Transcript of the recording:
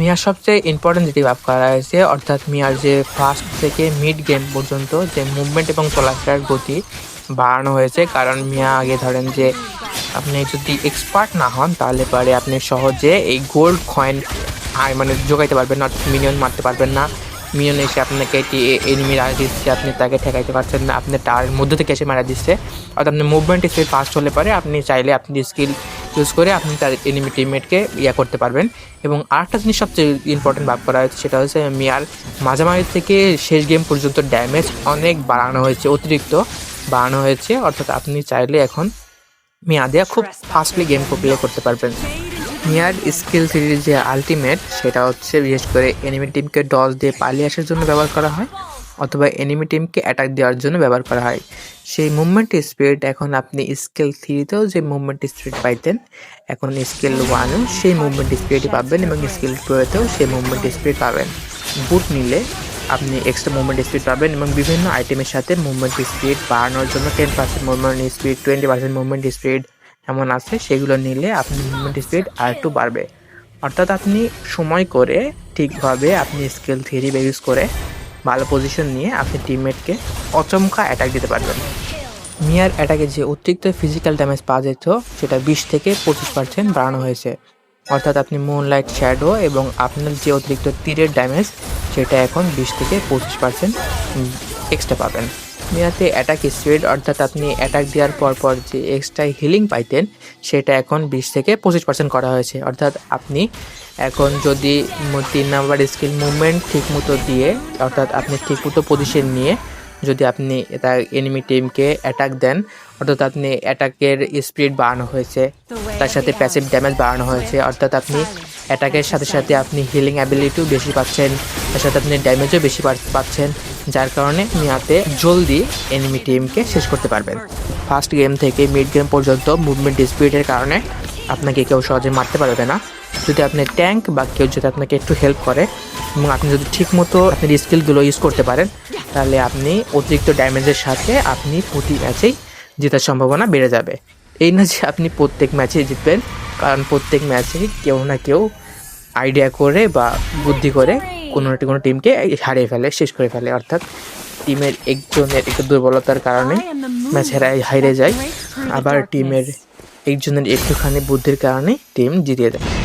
মিয়ার সবচেয়ে ইম্পর্টেন্ট যেটি ভাব করা হয়েছে, অর্থাৎ মিয়ার যে ফার্স্ট থেকে মিড গেম পর্যন্ত যে মুভমেন্ট এবং চলাফেরার গতি বাড়ানো হয়েছে। কারণ মিয়া আগে ধরেন যে আপনি যদি এক্সপার্ট না হন, তাহলে পরে আপনি সহজে এই গোল্ড কয়েন আর মানে জোগাইতে পারবেন না মিনিয়ন মারতে পারবেন না। মিনিয়ন এসে আপনাকে একটি এনিমি মারা দিচ্ছে, আপনি তাকে ঠেকাইতে পারছেন না, আপনি তার মধ্যে থেকে এসে মারা দিচ্ছে। অর্থাৎ আপনি মুভমেন্ট স্পিড ফাস্ট হলে পারে আপনি চাইলে আপনি স্কিল ইউজ করে আপনি তার এনিমি টিমমেটকে ইয়া করতে পারবেন। এবং আরেকটা জিনিস সবচেয়ে ইম্পর্টেন্ট ভাব করা হয়েছে সেটা হচ্ছে মিয়ার মাঝামাঝি থেকে শেষ গেম পর্যন্ত ড্যামেজ অনেক বাড়ানো হয়েছে, অতিরিক্ত বাড়ানো হয়েছে। অর্থাৎ আপনি চাইলে এখন মিয়া দিয়ে খুব ফাস্টলি গেম প্লে করতে পারবেন। মিয়ার স্কিল সিরিজ যে আলটিমেট সেটা হচ্ছে বিশেষ করে এনিমি টিমকে ডজ দিয়ে পালিয়ে আসার জন্য ব্যবহার করা হয়। অথবা এনিমি টিমকে অ্যাটাক দেওয়ার জন্য ব্যবহার করা হয়। সেই মুভমেন্ট স্পিড এখন আপনি স্কেল থ্রিতেও যে মুভমেন্ট স্পিড পাইতেন, এখন স্কেল ওয়ানেও সেই মুভমেন্ট স্পিডই পাবেন এবং স্কেল টুয়েতেও সেই মুভমেন্ট স্পিড পাবেন। বুট নিলে আপনি এক্সট্রা মুভমেন্ট স্পিড পাবেন এবং বিভিন্ন আইটেমের সাথে মুভমেন্ট স্পিড বাড়ানোর জন্য ten percent movement speed twenty percent movement speed এমন আছে, সেগুলো নিলে আপনি মুভমেন্ট স্পিড আর একটু বাড়বে। অর্থাৎ আপনি সময় করে ঠিকভাবে আপনি স্কেল থিওরি ইউজ করে ভালো পজিশন নিয়ে আপনি টিমমেটকে অচমকা অ্যাটাক দিতে পারবেন। মিয়ার অ্যাটাকে যে অতিরিক্ত ফিজিক্যাল ড্যামেজ পাওয়া যেত, সেটা বিশ থেকে পঁচিশ পার্সেন্ট বাড়ানো হয়েছে। অর্থাৎ আপনি মুনলাইট শ্যাডো এবং আপনার যে অতিরিক্ত তীরের ড্যামেজ সেটা এখন বিশ থেকে পঁচিশ পার্সেন্ট এক্সট্রা পাবেন। মিয়াতে অ্যাটাক স্পিড অর্থাৎ আপনি অ্যাটাক দেওয়ার পর পর যে এক্সট্রা হিলিং পাইতেন, সেটা এখন বিশ থেকে পঁচিশ পার্সেন্ট করা হয়েছে। অর্থাৎ আপনি এখন যদি তিন নাম্বার স্কিল মুভমেন্ট ঠিক মতো দিয়ে অর্থাৎ আপনি ঠিক মতো পজিশন নিয়ে যদি আপনি এটা এনিমি টিমকে অ্যাটাক দেন অর্থাৎ আপনি অ্যাটাকের স্পিড বাড়ানো হয়েছে তার সাথে প্যাসিভ ড্যামেজ বাড়ানো হয়েছে অর্থাৎ আপনি অ্যাটাকের সাথে সাথে আপনি হিলিং অ্যাবিলিটিও বেশি পাচ্ছেন তার সাথে আপনি ড্যামেজও বেশি পাচ্ছেন যার কারণে মিয়াতে জলদি এনিমি টিমকে শেষ করতে পারবেন। ফার্স্ট গেম থেকে মিড গেম পর্যন্ত মুভমেন্ট স্পিডের কারণে আপনাকে কেউ সহজে মারতে পারবে না। যদি আপনি ট্যাঙ্ক বা কেউ যদি আপনাকে একটু হেল্প করে এবং আপনি যদি ঠিকমতো আপনার স্কিলগুলো ইউজ করতে পারেন তাহলে আপনি অতিরিক্ত ড্যামেজের সাথে আপনি প্রতি ম্যাচেই জেতার সম্ভাবনা বেড়ে যাবে। এই না যে আপনি প্রত্যেক ম্যাচে জিতবেন কারণ প্রত্যেক ম্যাচেই কেউ না কেউ আইডিয়া করে বা বুদ্ধি করে কোনো না কোনো টিমকে হারিয়ে ফেলে শেষ করে ফেলে। অর্থাৎ টিমের একজনের একটু দুর্বলতার কারণে ম্যাচ হেরায় হারিয়ে যায়। আবার টিমের একজনের একটুখানি বুদ্ধির কারণে টিম জিতিয়ে যায়